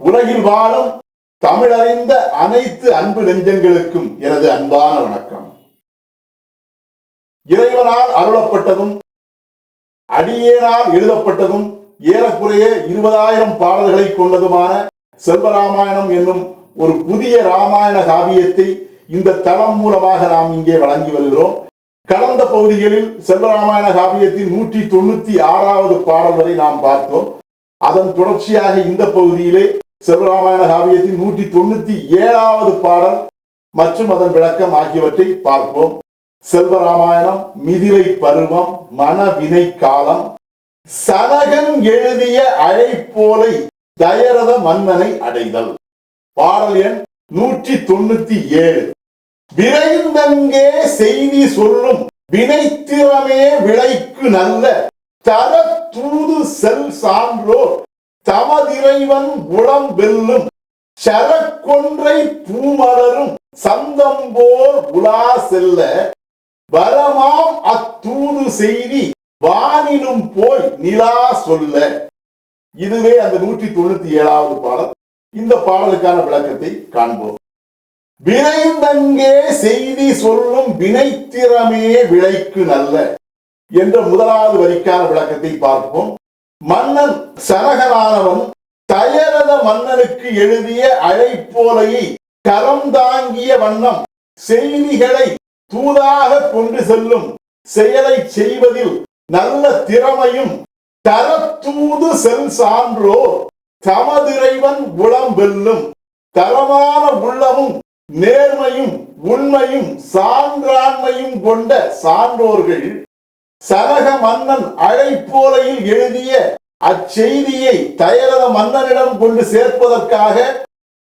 உலகில் வாழும் தமிழறிந்த அனைத்து அன்பு நெஞ்சங்களுக்கும் எனது அன்பான வணக்கம். இறைவனால் அருளப்பட்டதும் அடியேனால் எழுதப்பட்டதும் ஏறக்குறைய இருபதாயிரம் பாடல்களை கொண்டதுமான செல்வராமாயணம் என்னும் ஒரு புதிய ராமாயண காவியத்தை இந்த தளம் மூலமாக நாம் இங்கே வழங்கி வருகிறோம். கடந்த பகுதிகளில் செல்வராமாயண காவியத்தின் நூற்றி தொண்ணூத்தி ஆறாவது பாடல் வரை நாம் பார்த்தோம். அதன் தொடர்ச்சியாக இந்த பகுதியிலே சிவராமாயண காவியத்தின் நூற்றி தொண்ணூத்தி ஏழாவது பாடல் மற்றும் அதன் விளக்கம் ஆகியவற்றை பார்ப்போம். செல்வராமாயணம் மிதிலை பருவம் மனவினை காலம் சனகன் எழுதிய அழைப்போலை தயரத மன்னனை அடைதல். பாடல் எண் நூற்றி தொண்ணூத்தி ஏழு. விரைந்தங்கே செய்தி சொல்லும் வினைத்திறமே விளைக்கு நல்ல தர தூது செல் சான்றோர் தமதிறைவன் உளம் வெல்லும் சரக்கொன்றை பூமலரும் சந்தம்போர் உலா செல்ல வரமாம் அத்தூது செய்தி வானிலும் போய் நிலா சொல்ல. இதுவே அந்த நூற்றி தொண்ணூத்தி ஏழாவது பாடல். இந்த பாடலுக்கான விளக்கத்தை காண்போம். விரைந்தங்கே செய்தி சொல்லும் வினைத்திறமே விளைக்கு நல்ல என்ற முதலாவது வரிக்கான விளக்கத்தை பார்ப்போம். மன்னன் சரகராணவம் தயரத மன்னனுக்கு எழுதிய அழைப்போலையை கரம் தாங்கிய வண்ணம் செய்திகளை தூதாக கொண்டு செல்லும் செயலை செய்வதில் நல்ல திறமையும் தரத்தூது செல் சான்றோர் தமதிறைவன் உளம் வெல்லும். தரமான உள்ளமும் நேர்மையும் உண்மையும் சான்றாண்மையும் கொண்ட சான்றோர்கள் சரக மன்னன் அழைப்போலையில் எழுதிய அச்செய்தியை தயரத மன்னனிடம் கொண்டு சேர்ப்பதற்காக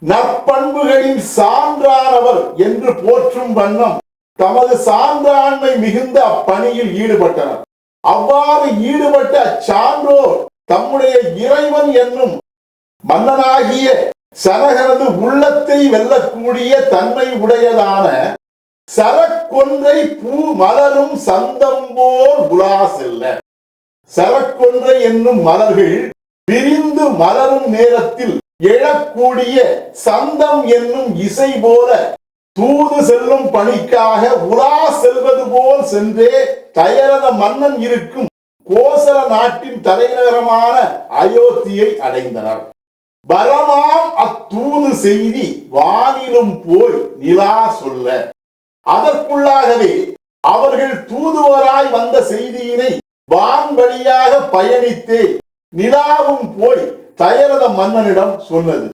நற்பண்புகளின் சான்றானவர் என்று போற்றும் வண்ணம் தமது சான்றாண்மை மிகுந்த அப்பணியில் ஈடுபட்டனர். அவ்வாறு ஈடுபட்ட அச்சான்றோர் தம்முடைய இறைவன் என்னும் மன்னனாகிய சனகனது உள்ளத்தை வெல்லக்கூடிய தன்மை உடையதான சரக்கொன்றை பூ மலரும் சந்தம்போர் உலா செல்ல. சரக்கொன்றை என்னும் மலர்கள் விரிந்து மலரும் நேரத்தில் எழக்கூடிய சந்தம் என்னும் இசை போல தூது செல்லும் பணிக்காக உலா செல்வது போல் சென்றே தயரத மன்னன் இருக்கும் கோசல நாட்டின் தலைநகரமான அயோத்தியை அடைந்தனர். பலமாம் அத்தூது செய்தி வானிலும் போய் நிலா சொல்ல. அதற்குள்ளாகவே அவர்கள் தூதுவராய் வந்த செய்தியினை வான் வழியாக நிலாவும் போய் தயரத மன்னனிடம் சொன்னது.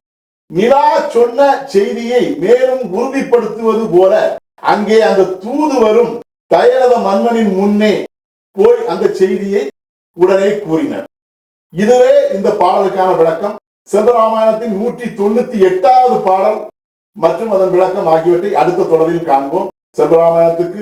நிலா சொன்ன செய்தியை மேலும் உறுதிப்படுத்துவது போல அங்கே அந்த தூதுவரும் தயரத மன்னனின் முன்னே போய் அந்த செய்தியை உடனே கூறினர். இதுவே இந்த பாடலுக்கான விளக்கம். செல்வராமாயணத்தின் நூற்றி தொண்ணூத்தி எட்டாவது பாடல் மற்றும் அதன் விளக்கம் ஆகியவற்றை அடுத்த தொடரில் காண்போம். செல்வராமாயணத்துக்கு